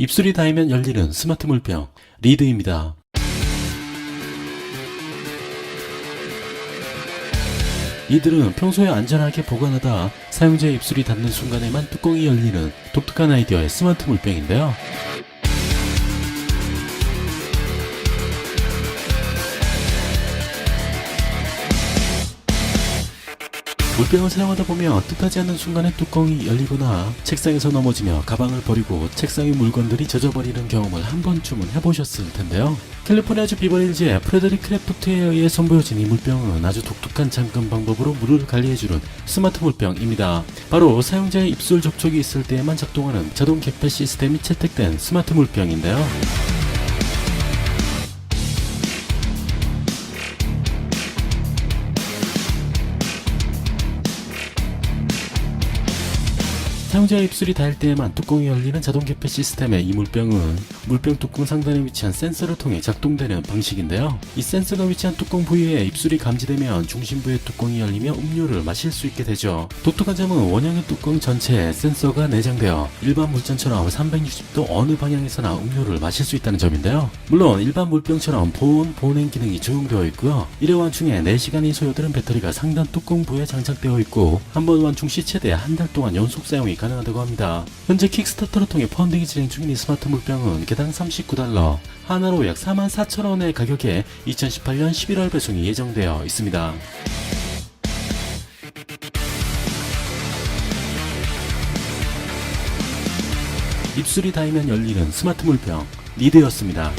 입술이 닿으면 열리는 스마트 물병 리드입니다. 이들은 평소에 안전하게 보관하다 사용자의 입술이 닿는 순간에만 뚜껑이 열리는 독특한 아이디어의 스마트 물병인데요. 물병을 사용하다 보면 뜻하지 않는 순간에 뚜껑이 열리거나 책상에서 넘어지며 가방을 버리고 책상 위 물건들이 젖어버리는 경험을 한 번쯤은 해보셨을 텐데요. 캘리포니아주 비버릴즈의 프레드릭 크래프트에 의해 선보여진 이 물병은 아주 독특한 잠금 방법으로 물을 관리해주는 스마트 물병입니다. 바로 사용자의 입술 접촉이 있을 때에만 작동하는 자동 개폐 시스템이 채택된 스마트 물병인데요. 사용자의 입술이 닿을 때에만 뚜껑이 열리는 자동 개폐 시스템의 이 물병은 물병 뚜껑 상단에 위치한 센서를 통해 작동되는 방식인데요. 이 센서가 위치한 뚜껑 부위에 입술이 감지되면 중심부의 뚜껑이 열리며 음료를 마실 수 있게 되죠. 독특한 점은 원형의 뚜껑 전체에 센서가 내장되어 일반 물잔처럼 360도 어느 방향에서나 음료를 마실 수 있다는 점인데요. 물론 일반 물병처럼 보온, 보냉 기능이 적용되어 있고요. 1회 완충에 4시간이 소요되는 배터리가 상단 뚜껑 부에 장착되어 있고 한 번 완충 시 최대 한 달 동안 연속 사용이 가능하다고 합니다. 현재 킥스타터를 통해 펀딩이 진행 중인 이 스마트 물병은 개당 39달러, 하나로 약 44,000원의 가격에 2018년 11월 배송이 예정되어 있습니다. 입술이 닿으면 열리는 스마트 물병 리드였습니다.